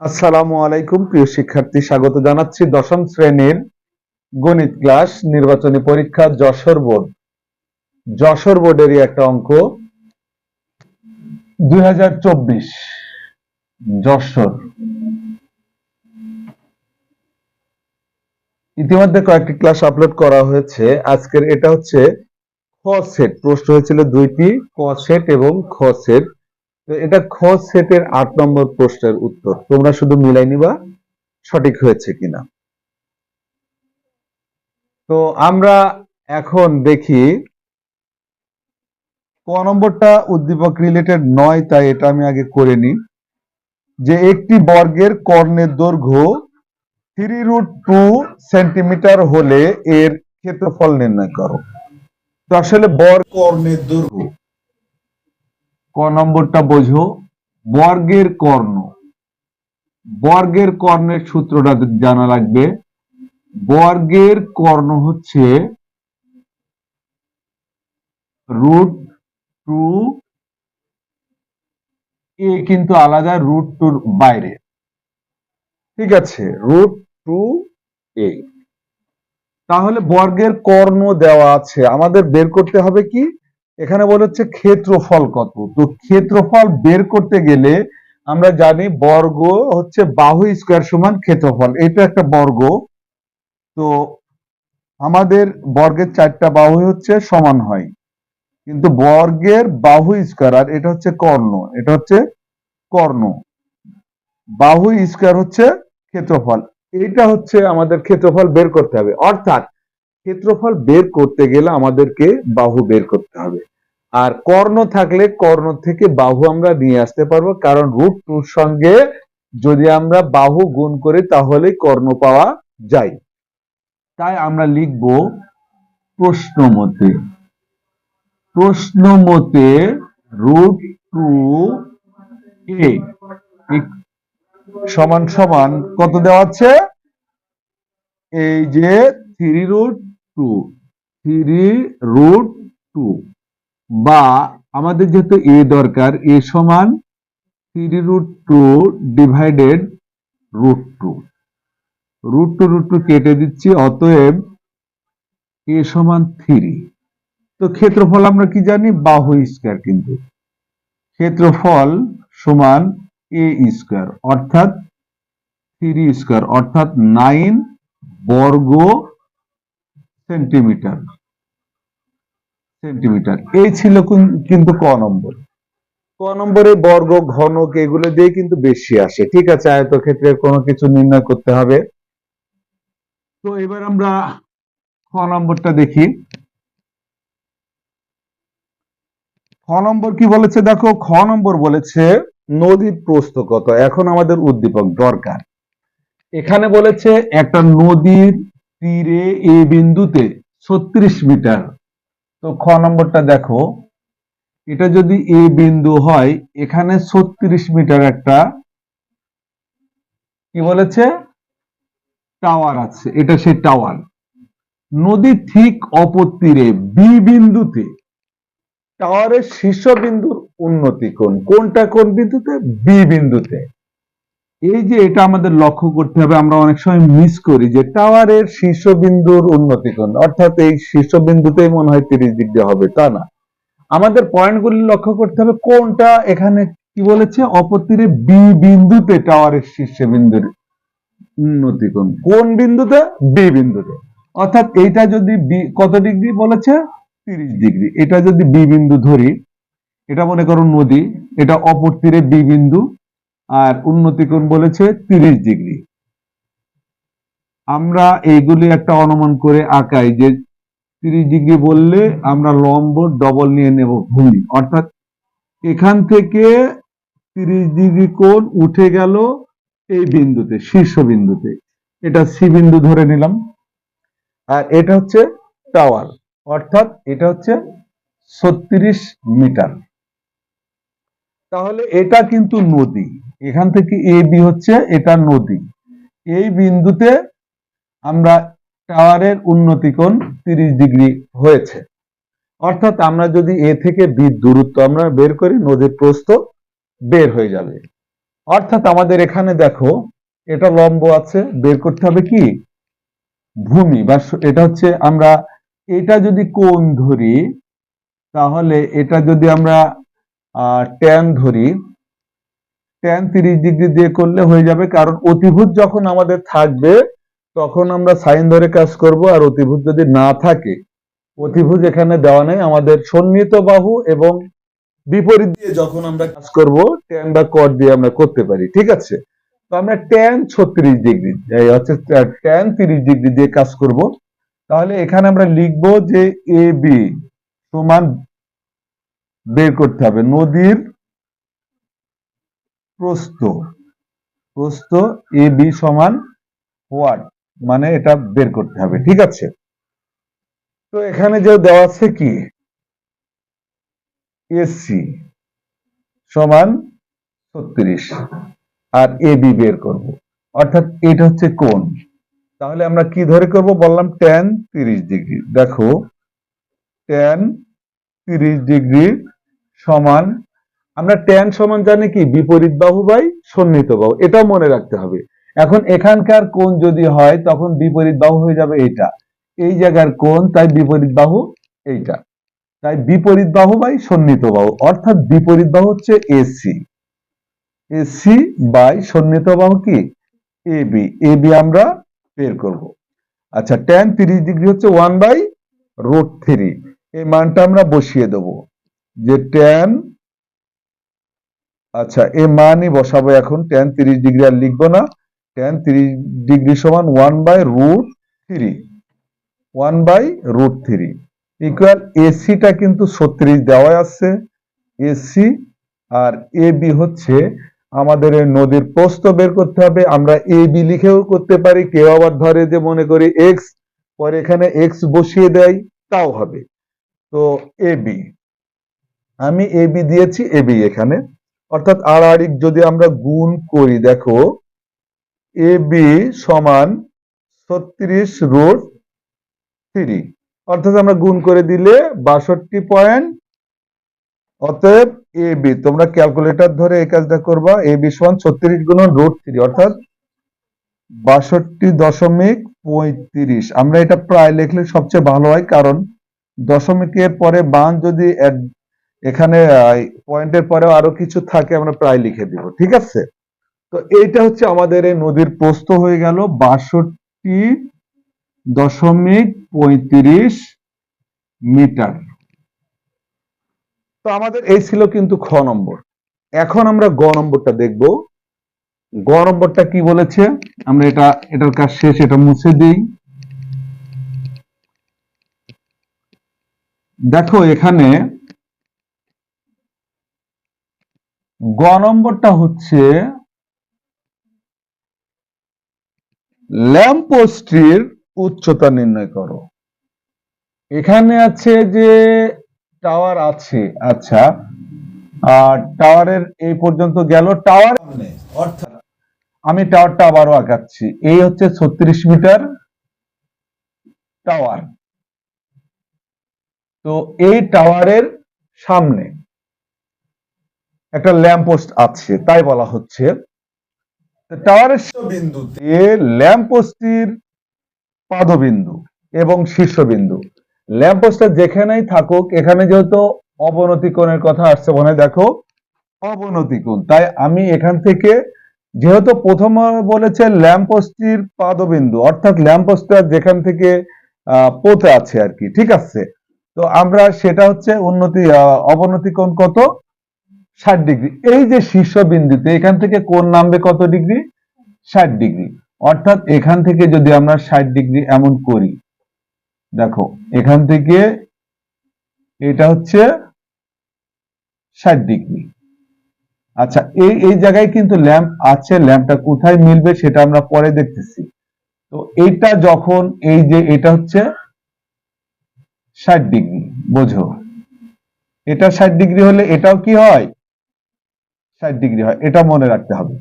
আসসালামু আলাইকুম, প্রিয় শিক্ষার্থী, স্বাগত জানাচ্ছি দশম শ্রেণির গণিত ক্লাস নির্বাচনী পরীক্ষা যশোর বোর্ড। যশোর বোর্ডেরই একটা অঙ্ক, দুই হাজার চব্বিশ, যশোর। ইতিমধ্যে কয়েকটি ক্লাস আপলোড করা হয়েছে। আজকের এটা হচ্ছে খ সেট, প্রশ্ন হয়েছিল দুইটি, ক সেট এবং খ সেট। এটা খ সেটের আট নম্বর প্রশ্নের উত্তর। তোমরা শুধু মিলাই নিবা, সঠিক হয়েছে কিনা। তো আমরা এখন দেখি, ক নম্বরটা উদ্দীপক রিলেটেড নয়, তাই এটা আমি আগে করে নিই। যে একটি বর্গের কর্ণের দৈর্ঘ্য থ্রি রুট টু সেন্টিমিটার হলে এর ক্ষেত্রফল নির্ণয় করো। তো আসলে বর্গ কর্ণের দৈর্ঘ্য। ক নম্বরটা বোঝো। বর্গের কর্ণ। বর্গের কর্ণের সূত্রটা জানা লাগবে। বর্গের কর্ণ হচ্ছে রুট টু এ কিন্তু আলাদা রুট টুর বাইরে। ঠিক আছে, রুট টু এ। তাহলে বর্গের কর্ণ দেওয়া আছে। আমাদের বের করতে হবে কি? এখানে বলে হচ্ছে ক্ষেত্রফল কত? তো ক্ষেত্রফল বের করতে গেলে আমরা জানি বর্গ হচ্ছে বাহু স্কোয়ার সমান ক্ষেত্রফল। এটা একটা বর্গ। তো আমাদের বর্গের চারটা বাহু হচ্ছে সমান হয়। কিন্তু বর্গের বাহু স্কোয়ার আর এটা হচ্ছে কর্ণ। এটা হচ্ছে কর্ণ। বাহু স্কোয়ার হচ্ছে ক্ষেত্রফল। এটা হচ্ছে আমাদের ক্ষেত্রফল বের করতে হবে। অর্থাৎ ক্ষেত্রফল বের করতে গেলে আমাদেরকে বাহু বের করতে হবে। আর কর্ণ থাকলে কর্ণ থেকে বাহু আমরা নিয়ে আসতে পারব, কারণ রুট টুর সঙ্গে যদি আমরা বাহু গুণ করি তাহলে কর্ণ পাওয়া যায়। তাই আমরা লিখব প্রশ্ন মতে। প্রশ্ন মতে রুট টু এ সমান সমান কত দেওয়া আছে? এই যে three root two three root two বা আমাদের যেহেতু এ দরকার এ সমান three root two divided root two root two root two কেটে দিচ্ছি, অতএব এ সমান থ্রি তো ক্ষেত্রফল আমরা কি জানি? বাহু স্কোয়ার কিন্তু। ক্ষেত্রফল সমান এ স্কোয়ার অর্থাৎ থ্রি স্কোয়ার অর্থাৎ নাইন বর্গ সেন্টিমিটার। সেন্টিমিটার। এই ছিল কিন্তু ক নম্বর। ক নম্বরে বর্গ ঘনক এগুলো দিয়ে কিন্তু বেশি আসে। ঠিক আছে, আয়তক্ষেত্রের কোনো কিছু নির্ণয় করতে হবে। তো এবার আমরা খ নম্বরটা দেখি। খ নম্বর কি বলেছে? দেখো, খ নম্বর বলেছে নদীর প্রস্থ কত এখন আমাদের উদ্দীপক দরকার। এখানে বলেছে একটা নদীর তীরে এ বিন্দুতে ছত্রিশ মিটার। তো খ নম্বরটা দেখো। এটা যদি এ বিন্দু হয়, এখানে ছত্রিশ মিটার একটা কি বলেছে? টাওয়ার আছে। এটা সেই টাওয়ার। নদীর ঠিক অপর তীরে বি বিন্দুতে। টাওয়ারের শীর্ষ বিন্দুর উন্নতি কোণ কোনটা কোন বিন্দুতে? বি বিন্দুতে। এই যে এটা আমাদের লক্ষ্য করতে হবে, আমরা অনেক সময় মিস করি যে টাওয়ারের শীর্ষবিন্দুর উন্নতি কোণ অর্থাৎ এই শীর্ষবিন্দুতেই মনে হয় তিরিশ ডিগ্রি হবে, তা না। আমাদের পয়েন্টগুলি লক্ষ্য করতে হবে, কোনটা এখানে কি বলেছে? অপর বি বিন্দুতে টাওয়ারের শীর্ষবিন্দুর উন্নতি কোণ কোন বিন্দুতে? বি বিন্দুতে। অর্থাৎ এইটা যদি বি কত ডিগ্রি বলেছে? তিরিশ ডিগ্রি। এটা যদি বি বিন্দু ধরি, এটা মনে করো নদী, এটা অপর তীরে বি বিন্দু আর উন্নতি কোণ বলেছে তিরিশ ডিগ্রি। আমরা এইগুলি একটা অনুমান করে আঁকাই যে তিরিশ ডিগ্রি বললে আমরা লম্ব ডবল নিয়ে নেব ভূমি। অর্থাৎ এখান থেকে তিরিশ ডিগ্রি কোণ উঠে গেল এই বিন্দুতে, শীর্ষ বিন্দুতে। এটা সি বিন্দু ধরে নিলাম। আর এটা হচ্ছে টাওয়ার। অর্থাৎ এটা হচ্ছে ছত্রিশ মিটার। তাহলে এটা কিন্তু নদী। এখান থেকে এ বি হচ্ছে এটা নদী। এই বিন্দুতে আমরা টাওয়ারের উন্নতি কোণ তিরিশ ডিগ্রি হয়েছে। অর্থাৎ আমরা যদি এ থেকে বি দূরত্ব আমরা বের করি, নদীর প্রস্থ বের হয়ে যাবে। অর্থাৎ আমাদের এখানে দেখো, এটা লম্ব আছে, বের করতে হবে কি? ভূমি, বা এটা হচ্ছে আমরা, এটা যদি কোণ ধরি, তাহলে এটা যদি আমরা ট্যান ধরি ট্যান তিরিশ ডিগ্রি দিয়ে করলে হয়ে যাবে, কারণ অতিভূত যখন আমাদের থাকবে, তখন আমরা সাইন ধরে কাজ করব আর অতিভূত যদি না থাকে। অতিভুজ এখানে দেওয়া নেই, আমাদের সন্নিহিত বাহু এবং বিপরীত দিয়ে যখন আমরা কাজ করব ট্যান বা কট দিয়ে আমরা করতে পারি, ঠিক আছে? তো আমরা ট্যান ছত্রিশ ডিগ্রি হচ্ছে ট্যান তিরিশ ডিগ্রি দিয়ে কাজ করব। তাহলে এখানে আমরা লিখব যে এ বি সমান বের করতে হবে, নদীর প্রস্থ। প্রস্থ এ, বি সমান ওয়াট মানে এটা বের করতে হবে, ঠিক আছে? তো এখানে যে দেওয়া আছে কি? এসি সমান ছত্রিশ, আর এ, বি বের করব। অর্থাৎ এটা হচ্ছে কোণ। তাহলে আমরা কি ধরে করব? বললাম ট্যান তিরিশ ডিগ্রি। দেখো ট্যান তিরিশ ডিগ্রি সমান আমরা ট্যান সমান জানি কি? বিপরীত বাহু বাই সন্নিহিত বাহু। এটাও মনে রাখতে হবে। এখন এখানকার কোণ যদি হয়, তখন বিপরীত বাহু হয়ে যাবে এটা এই জায়গার কোণ, তাই বিপরীত বাহু এইটা। তাই বিপরীত বাহু বাই সন্নিহিত বাহু। অর্থাৎ বিপরীত বাহু হচ্ছে এসি এসি বাই সন্নিহিত বাহু কি? এ বি এ বি আমরা বের করব। আচ্ছা ট্যান তিরিশ ডিগ্রি হচ্ছে ওয়ান বাই রোড থ্রি এই মানটা আমরা বসিয়ে দেব। যে ট্যান আচ্ছা এ মানই বসাবো এখন টেন তিরিশ ডিগ্রি আর লিখব না। টেন তিরিশ ডিগ্রি সমান one by root three one by root three equal এসিটা কিন্তু ছত্রিশ দেওয়া আছে। এসি আর এ বি হচ্ছে আমাদের নদীর প্রস্থ বের করতে হবে। আমরা এ বি লিখেও করতে পারি। কেউ আবার ধরে যে মনে করি এক্স পরে এখানে এক্স বসিয়ে দেয়, তাও হবে। তো এ বি আমি এ বি দিয়েছি এ বি এখানে। অর্থাৎ আড়াআড়ি যদি আমরা গুণ করি, দেখো, এ বি সমান ছত্রিশ রুট থ্রি। অর্থাৎ আমরা গুণ করে দিলে বাষট্টি পয়েন্ট। অতএব এ বি, তোমরা ক্যালকুলেটর ধরে এই কাজটা করবা, এ বি সমান ছত্রিশ গুণন রুট থ্রি, অর্থাৎ বাষট্টি দশমিক পঁয়ত্রিশ। আমরা এটা প্রায় লিখলে সবচেয়ে ভালো হয়, কারণ দশমিকের পরে বান যদি এক- এখানে পয়েন্টের পরেও আরও কিছু থাকে, আমরা প্রায় লিখে দিব, ঠিক আছে? তো এইটা হচ্ছে আমাদের এই নদীর প্রস্থ হয়ে গেল বাষট্টি দশমিক পঁয়ত্রিশ মিটার। তো আমাদের এই ছিল কিন্তু খ নম্বর। এখন আমরা গ নম্বরটা দেখব। গ নম্বরটা কি বলেছে? আমরা এটা, এটার কাজ শেষ, এটা মুছে দিই। দেখো, এখানে গ নম্বরটা হচ্ছে ল্যাম্পপোস্টটির উচ্চতা নির্ণয় করো। এখানে আছে যে টাওয়ার আছে আচ্ছা আর টাওয়ারের এই পর্যন্ত গেল টাওয়ার অর্থাৎ আমি টাওয়ারটা আবারও আঁকাচ্ছি এই হচ্ছে ছত্রিশ মিটার টাওয়ার। তো এই টাওয়ারের সামনে একটা ল্যাম্পপোস্ট আছে, তাই বলা হচ্ছে। টাওয়ারের বিন্দুতে ল্যাম্পপোস্টটির পাদবিন্দু এবং শীর্ষবিন্দু ল্যাম্পপোস্টটা যেখানেই থাকুক, এখানে যেহেতু অবনতি কোণের কথা আসছে মনে দেখো, অবনতি কোণ। তাই আমি এখান থেকে যেহেতু প্রথম বলেছে ল্যাম্পপোস্টটির পাদবিন্দু, অর্থাৎ ল্যাম্পপোস্টটা যেখান থেকে পোতে আছে আর কি, ঠিক আছে? তো আমরা সেটা হচ্ছে উন্নতি অবনতি কোণ কত? ষাট ডিগ্রি। এই যে শীর্ষবিন্দুতে, এখান থেকে কোন নামবে কত ডিগ্রি? ষাট ডিগ্রি। অর্থাৎ এখান থেকে যদি আমরা ষাট ডিগ্রি এমন করি, দেখো, এখান থেকে এটা হচ্ছে ষাট ডিগ্রি। আচ্ছা এই এই জায়গায় কিন্তু ল্যাম্প আছে, ল্যাম্পটা কোথায় মিলবে সেটা আমরা পরে দেখতেছি। তো এইটা যখন, এই যে এটা হচ্ছে ষাট ডিগ্রি, বোঝো? এটা ষাট ডিগ্রি হলে এটাও কি হয়? ষাট ডিগ্রি হয়, এটা মনে রাখতে হবে।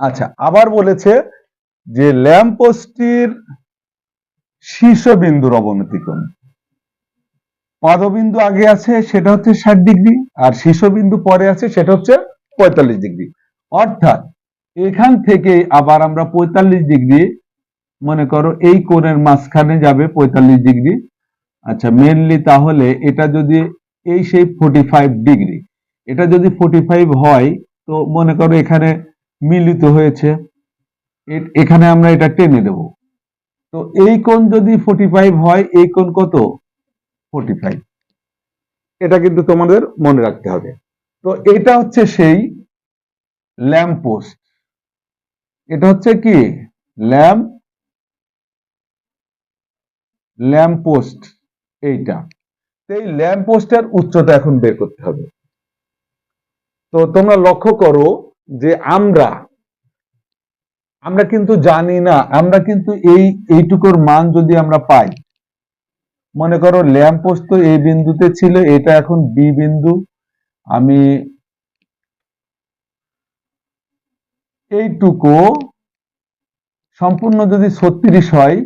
আচ্ছা আবার বলেছে যে ল্যাম্পপোস্টটির শীর্ষবিন্দুর অবনতি কোণ পাদবিন্দু আগে আছে, সেটা হচ্ছে ষাট ডিগ্রি, আর শীর্ষবিন্দু পরে আছে, সেটা হচ্ছে পঁয়তাল্লিশ ডিগ্রি। অর্থাৎ এখান থেকে আবার আমরা পঁয়তাল্লিশ ডিগ্রি, মনে করো এই কোণের মাঝখানে যাবে পঁয়তাল্লিশ ডিগ্রি। আচ্ছা মেনলি তাহলে এটা যদি এই সেই ফোর্টি ফাইভ ডিগ্রি এটা যদি ফোর্টি ফাইভ হয়, তো মনে করো এখানে মিলিত হয়েছে এখানে আমরা এটা টেনে দেব। তো এই কোণ যদি ফোর্টি ফাইভ হয়, এই কোণ কত? ফোর্টি ফাইভ এটা কিন্তু তোমাদের মনে রাখতে হবে। তো এটা হচ্ছে সেই ল্যাম্প পোস্ট। এটা হচ্ছে কি? ল্যাম্প ল্যাম্প পোস্ট এইটা। এই ল্যাম্প পোস্টের উচ্চতা এখন বের করতে হবে। তোমরা লক্ষ্য করো যে আমরা আমরা কিন্তু জানি না, আমরা কিন্তু এই, এইটুকুর মান যদি আমরা পাই, মনে করো ল্যাম্প পোস্ট তো এই বিন্দুতে ছিল, এটা এখন বি বিন্দু, আমি এইটুকু সম্পূর্ণ যদি ছত্রিশ হয়,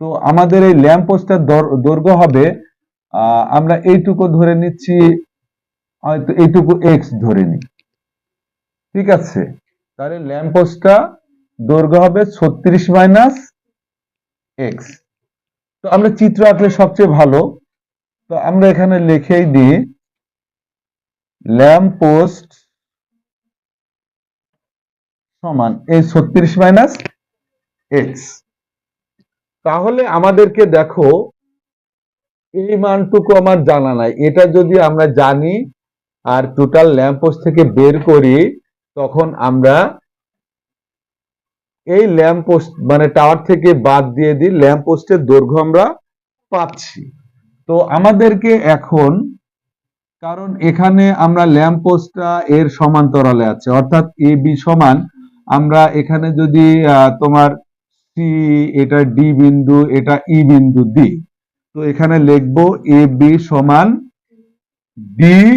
তো আমাদের এই ল্যাম্প পোস্টের দৈর্ঘ্য হবে আমরা এইটুকু ধরে নিচ্ছি, হয়তো এইটুকু এক্স ধরে নিই। ঠিক আছে? তাহলে ল্যাম্প পোস্টটা দৈর্ঘ্য হবে ছত্রিশ মাইনাস এক্স তো আমরা চিত্র আঁকলে সবচেয়ে ভালো। তো আমরা এখানে লিখেই দিই ল্যাম্প পোস্ট সমান এই ছত্রিশ মাইনাস এক্স তাহলে আমাদেরকে দেখো, এই মানটুকু আমার জানা নাই। এটা যদি আমরা জানি আর টোটাল ল্যাম্পোস্ট থেকে বের করি তখন আমরা এই ল্যাম্পোস্ট মানে টাওয়ার থেকে বাদ দিয়ে দিই, ল্যাম্প পোস্টের দৈর্ঘ্য আমরা পাচ্ছি। তো আমাদেরকে এখন, কারণ এখানে আমরা ল্যাম্পোস্টটা এর সমান্তরালে আছে, অর্থাৎ এ, বি সমান, আমরা এখানে যদি তোমার সি, এটা ডি বিন্দু, এটা ই বিন্দু দিই, তো এখানে লিখব এ, বি সমান ডিই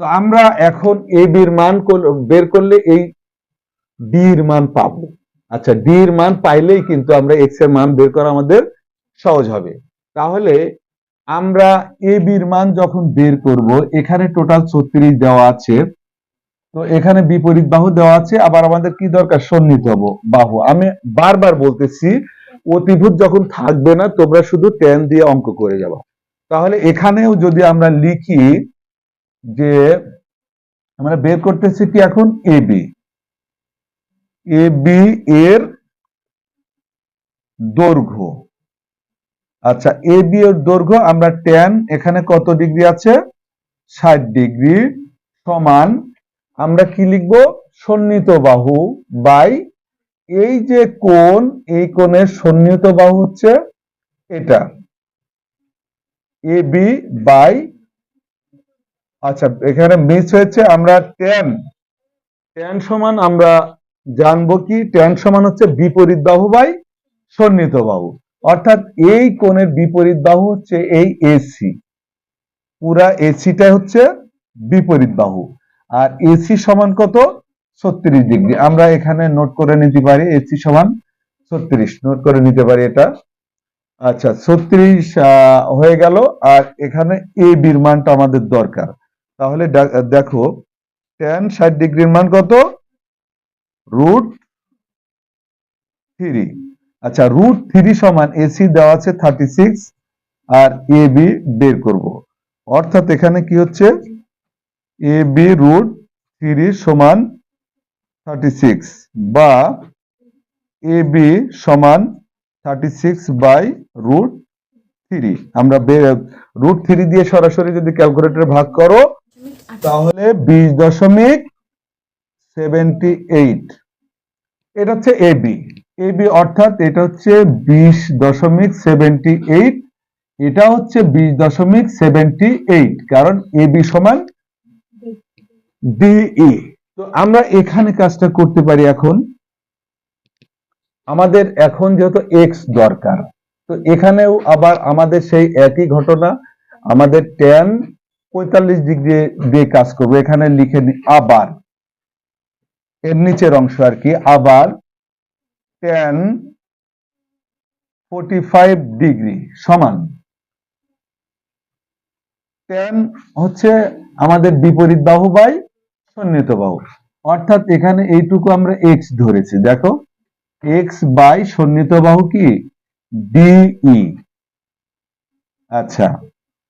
তো আমরা এখন এ বির মান বের করলে এই ডি এর মান পাবো। আচ্ছা ডি এর মান পাইলেই কিন্তু আমরা এক্সের মান বের করা আমাদের সহজ হবে। তাহলে আমরা এ বির মান যখন বের করব, এখানে টোটাল ছত্রিশ দেওয়া আছে। তো এখানে বিপরীত বাহু দেওয়া আছে, আবার আমাদের কি দরকার? সন্নিহিত বাহু আমি বারবার বলতেছি অতিভূত যখন থাকবে না, তোমরা শুধু টেন দিয়ে অঙ্ক করে যাবা। তাহলে এখানেও যদি আমরা লিখি যে আমরা বের করতেছি কি এখন? এ বি এ বি এর দৈর্ঘ্য। আচ্ছা এ বি এর দৈর্ঘ্য আমরা টেন এখানে কত ডিগ্রি আছে? ষাট ডিগ্রি সমান আমরা কি লিখব? সন্নিহিত বাহু বাই এই যে কোণ, এই কোণের সন্নিহিত বাহু হচ্ছে এটা। এ বি বাই আচ্ছা এখানে মিস হয়েছে আমরা টেন টেন সমান আমরা জানব কি? টেন সমান হচ্ছে বিপরীত বাহু বাই সন্নিহিত বাহু। অর্থাৎ এই কোণের বিপরীত বাহু হচ্ছে এই এসি পুরা এসিটা হচ্ছে বিপরীত বাহু। আর এসি সমান কত? ছত্রিশ ডিগ্রি। আমরা এখানে নোট করে নিতে পারি এসি সমান ছত্রিশ। নোট করে নিতে পারি এটা। আচ্ছা ছত্রিশ হয়ে গেল। আর এখানে এ বির মানটা আমাদের দরকার। তাহলে দেখো টেন ষাট ডিগ্রির মান কত? রুট থ্রি আচ্ছা রুট থ্রি সমান এসি দেওয়া আছে থার্টি সিক্স আর এ বি বের করব। অর্থাৎ এখানে কি হচ্ছে? এ বি রুট থ্রি সমান থার্টি সিক্স বা এ বি সমান thirty six by root three আমরা রুট থ্রি দিয়ে সরাসরি যদি ক্যালকুলেটর ভাগ করো তাহলে বিশ দশমিক সেভেন্টি এইট এটা হচ্ছে এবি এবি অর্থাৎ এটা হচ্ছে বিশ দশমিক সেভেন্টি এইট এটা হচ্ছে বিশ দশমিক সেভেন্টি এইট কারণ এবি সমান ডিই তো আমরা এখানে কাজটা করতে পারি এখন। আমাদের এখন যেহেতু এক্স দরকার, তো এখানেও আবার আমাদের সেই একই ঘটনা, আমাদের টেন পঁয়তাল্লিশ ডিগ্রি দিয়ে কাজ করব। এখানে লিখে নি আবার। এর নিচের অংশ আর কি, আবার টেন ফোর্টি ফাইভ ডিগ্রি সমান। টেন হচ্ছে আমাদের বিপরীত বাহু বাই সন্নিহিত বাহু। অর্থাৎ এখানে এইটুকু আমরা এক্স ধরেছি। দেখো এক্স বাই সন্নিহিত বাহু কি? ডিই আচ্ছা।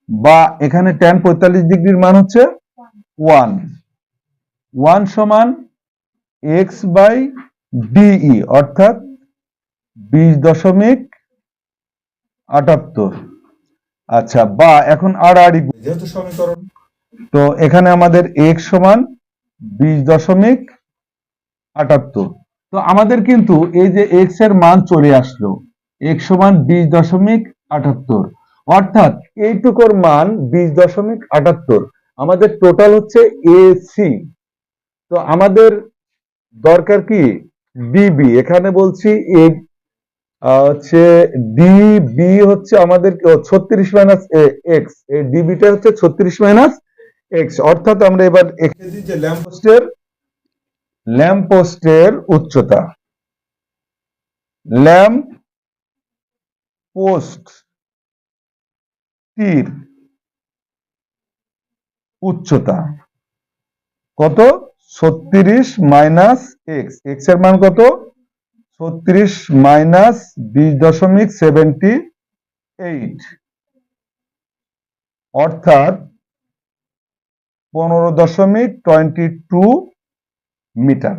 বা এখানে ট্যান পঁয়তাল্লিশ ডিগ্রির মান হচ্ছে ওয়ান ওয়ান সমান এক্স বাই ডিই অর্থাৎ বিশ দশমিক আটাত্তর। আচ্ছা বা এখন আড়াআড়ি গুণ, যেহেতু সমীকরণ। তো এখানে আমাদের এক্স সমান বিশ দশমিক আটাত্তর। তো আমাদের কিন্তু এই যে এক্সের মান চলে আসলো এক্স সমান বিশ দশমিক আটাত্তর। অর্থাৎ এইটুকুর মান বিশ দশমিক আটাত্তর। আমাদের টোটাল হচ্ছে এসি তো আমাদের দরকার কি? ডিবি এখানে বলছি এ হচ্ছে ডিবি হচ্ছে আমাদের ছত্রিশ মাইনাস এক্স এই ডিবিটা হচ্ছে ছত্রিশ মাইনাস এক্স অর্থাৎ আমরা এবার এঁকে দিই যে ল্যাম্পপোস্টের ল্যাম্পপোস্টের উচ্চতা। ল্যাম্প পোস্ট তীর উচ্চতা। কত? ছত্রিশ মাইনাস এক্স। এক্সের মান কত? ছত্রিশ মাইনাস বিশ দশমিক সেভেন্টি এইট। অর্থাৎ পনেরো দশমিক টোয়েন্টি টু মিটার।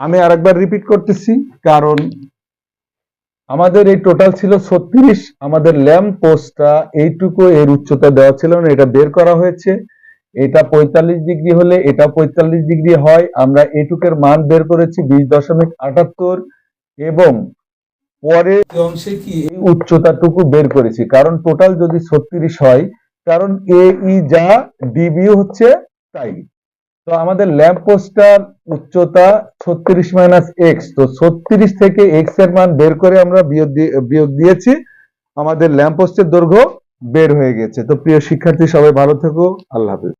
আমি আরেকবার রিপিট করতেছি, কারণ আমাদের এই টোটাল ছিল ছত্রিশ। আমাদের ল্যাম্প পোস্টটা এইটুকু এর উচ্চতা দেওয়া ছিল না, এটা বের করা হয়েছে। এটা পঁয়তাল্লিশ ডিগ্রি হলে এটা পঁয়তাল্লিশ ডিগ্রি হয়। আমরা এটুকের মান বের করেছি বিশ দশমিক আটাত্তর এবং পরে অংশে কি এই উচ্চতাটুকু বের করেছি। কারণ টোটাল যদি ছত্রিশ হয়, কারণ এ ই যা ডিবিও হচ্ছে তাই। তো আমাদের ল্যাম্প পোস্টটার উচ্চতা ছত্রিশ মাইনাস এক্স। তো ছত্রিশ থেকে এক্সের মান বের করে আমরা বিয়োগ বিয়োগ দিয়েছি। আমাদের ল্যাম্প পোস্টের দৈর্ঘ্য বের হয়ে গেছে। তো প্রিয় শিক্ষার্থী, সবাই ভালো থেকো। আল্লাহ হাফিজ।